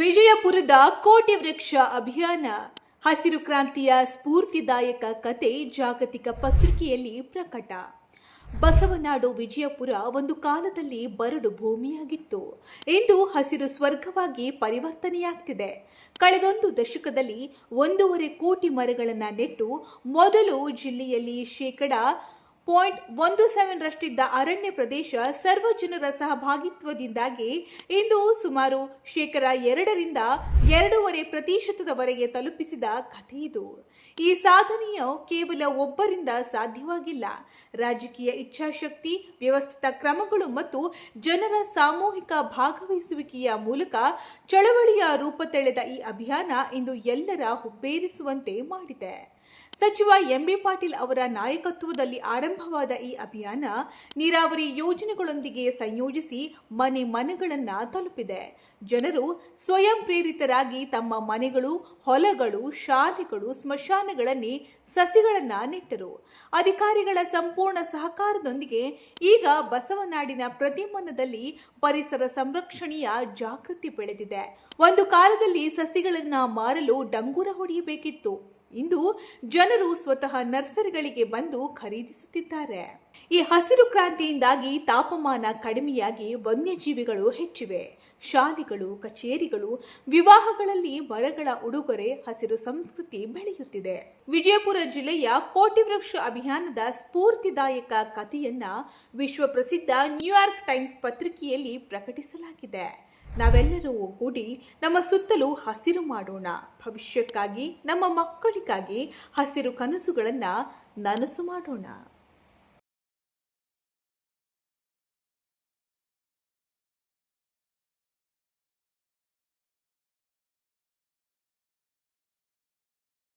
ವಿಜಯಪುರದ ಕೋಟಿ ವೃಕ್ಷ ಅಭಿಯಾನ. ಹಸಿರು ಕ್ರಾಂತಿಯ ಸ್ಫೂರ್ತಿದಾಯಕ ಕತೆ ಜಾಗತಿಕ ಪತ್ರಿಕೆಯಲ್ಲಿ ಪ್ರಕಟ. ಬಸವನಾಡು ವಿಜಯಪುರ ಒಂದು ಕಾಲದಲ್ಲಿ ಬರಡು ಭೂಮಿಯಾಗಿತ್ತು. ಇಂದು ಹಸಿರು ಸ್ವರ್ಗವಾಗಿ ಪರಿವರ್ತನೆಯಾಗ್ತಿದೆ. ಕಳೆದೊಂದು ದಶಕದಲ್ಲಿ ಒಂದೂವರೆ ಕೋಟಿ ಮರಗಳನ್ನು ನೆಟ್ಟು ಮೊದಲು ಜಿಲ್ಲೆಯಲ್ಲಿ ಶೇಕಡ ಪಾಯಿಂಟ್ ಒಂದು ಸೆವೆನ್ ರಷ್ಟಿದ್ದ ಅರಣ್ಯ ಪ್ರದೇಶ ಸರ್ವ ಜನರ ಸಹಭಾಗಿತ್ವದಿಂದಾಗಿ ಇಂದು ಸುಮಾರು ಶೇಕಡ ಎರಡರಿಂದ ಎರಡೂವರೆ ಪ್ರತಿಶತದವರೆಗೆ ತಲುಪಿಸಿದ ಕಥೆ ಈ ಸಾಧನೆಯು ಕೇವಲ ಒಬ್ಬರಿಂದ ಸಾಧ್ಯವಾಗಿಲ್ಲ. ರಾಜಕೀಯ ಇಚ್ಛಾಶಕ್ತಿ, ವ್ಯವಸ್ಥಿತ ಕ್ರಮಗಳು ಮತ್ತು ಜನರ ಸಾಮೂಹಿಕ ಭಾಗವಹಿಸುವಿಕೆಯ ಮೂಲಕ ಚಳವಳಿಯ ರೂಪ ತೆಳೆದ ಈ ಅಭಿಯಾನ ಇಂದು ಎಲ್ಲರ ಹುಬ್ಬೇರಿಸುವಂತೆ ಮಾಡಿದೆ. ಸಚಿವ ಎಂಬಿ ಪಾಟೀಲ್ ಅವರ ನಾಯಕತ್ವದಲ್ಲಿ ಆರಂಭವಾದ ಈ ಅಭಿಯಾನ ನೀರಾವರಿ ಯೋಜನೆಗಳೊಂದಿಗೆ ಸಂಯೋಜಿಸಿ ಮನೆ ಮನೆಗಳನ್ನು ತಲುಪಿದೆ. ಜನರು ಸ್ವಯಂ ಪ್ರೇರಿತರಾಗಿ ತಮ್ಮ ಮನೆಗಳು, ಹೊಲಗಳು, ಶಾಲೆಗಳು ಸ್ಮಶಾನಗಳಲ್ಲಿ ಸಸಿಗಳನ್ನ ನೆಟ್ಟರು. ಅಧಿಕಾರಿಗಳ ಸಂಪೂರ್ಣ ಸಹಕಾರದೊಂದಿಗೆ ಈಗ ಬಸವನಾಡಿನ ಪ್ರತಿಮನದಲ್ಲಿ ಪರಿಸರ ಸಂರಕ್ಷಣೆಯ ಜಾಗೃತಿ ಬೆಳೆದಿದೆ. ಒಂದು ಕಾಲದಲ್ಲಿ ಸಸಿಗಳನ್ನು ಮಾರಲು ಡಂಗೂರ ಹೊಡೆಯಬೇಕಿತ್ತು. ಇಂದು ಜನರು ಸ್ವತಃ ನರ್ಸರಿಗಳಿಗೆ ಬಂದು ಖರೀದಿಸುತ್ತಿದ್ದಾರೆ. ಈ ಹಸಿರು ಕ್ರಾಂತಿಯಿಂದಾಗಿ ತಾಪಮಾನ ಕಡಿಮೆಯಾಗಿ ವನ್ಯಜೀವಿಗಳು ಹೆಚ್ಚಿವೆ. ಶಾಲೆಗಳು, ಕಚೇರಿಗಳು, ವಿವಾಹಗಳಲ್ಲಿ ಮರಗಳ ಉಡುಗೊರೆ, ಹಸಿರು ಸಂಸ್ಕೃತಿ ಬೆಳೆಯುತ್ತಿದೆ. ವಿಜಯಪುರ ಜಿಲ್ಲೆಯ ಕೋಟಿ ವೃಕ್ಷ ಅಭಿಯಾನದ ಸ್ಫೂರ್ತಿದಾಯಕ ಕಥೆಯನ್ನ ವಿಶ್ವ ಪ್ರಸಿದ್ಧ ನ್ಯೂಯಾರ್ಕ್ ಟೈಮ್ಸ್ ಪತ್ರಿಕೆಯಲ್ಲಿ ಪ್ರಕಟಿಸಲಾಗಿದೆ. ನಾವೆಲ್ಲರೂ ಒಗ್ಗೂಡಿ ನಮ್ಮ ಸುತ್ತಲೂ ಹಸಿರು ಮಾಡೋಣ. ಭವಿಷ್ಯಕ್ಕಾಗಿ ನಮ್ಮ ಮಕ್ಕಳಿಗಾಗಿ ಹಸಿರು ಕನಸುಗಳನ್ನು ನನಸು ಮಾಡೋಣ.